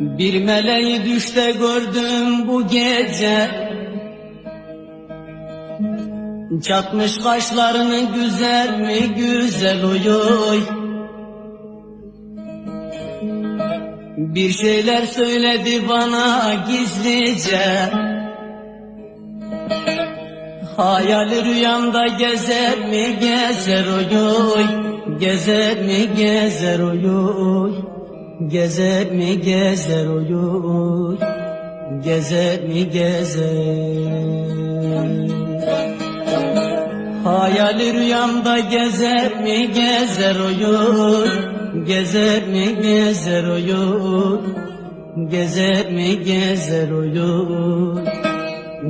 Bir meleği düşte gördüm bu gece. Çatmış kaşlarını güzel mi güzel oy Bir şeyler söyledi bana gizlice. Hayali rüyamda gezer mi gezer oy Gezer mi gezer oy Gezer mi gezer oy Gezer mi gezer? Hayali rüyamda gezer mi gezer oy Gezer mi gezer oy Gezer mi gezer oy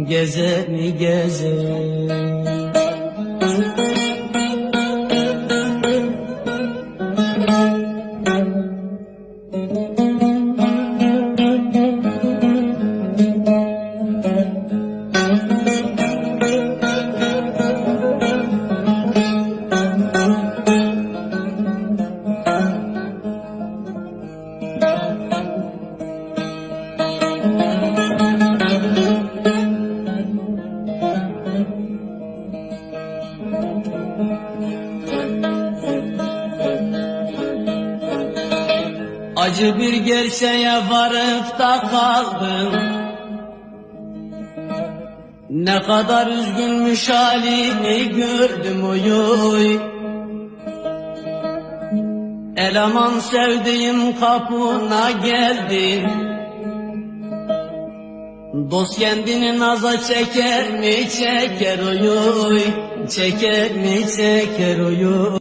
Gezer mi gezer Acı bir gerçeğe varıp da kaldım. Ne kadar üzgünmüş halini gördüm oy Eleman sevdiğim kapına geldi Dost kendini naza çeker mi? Çeker oy Çeker mi? Çeker oy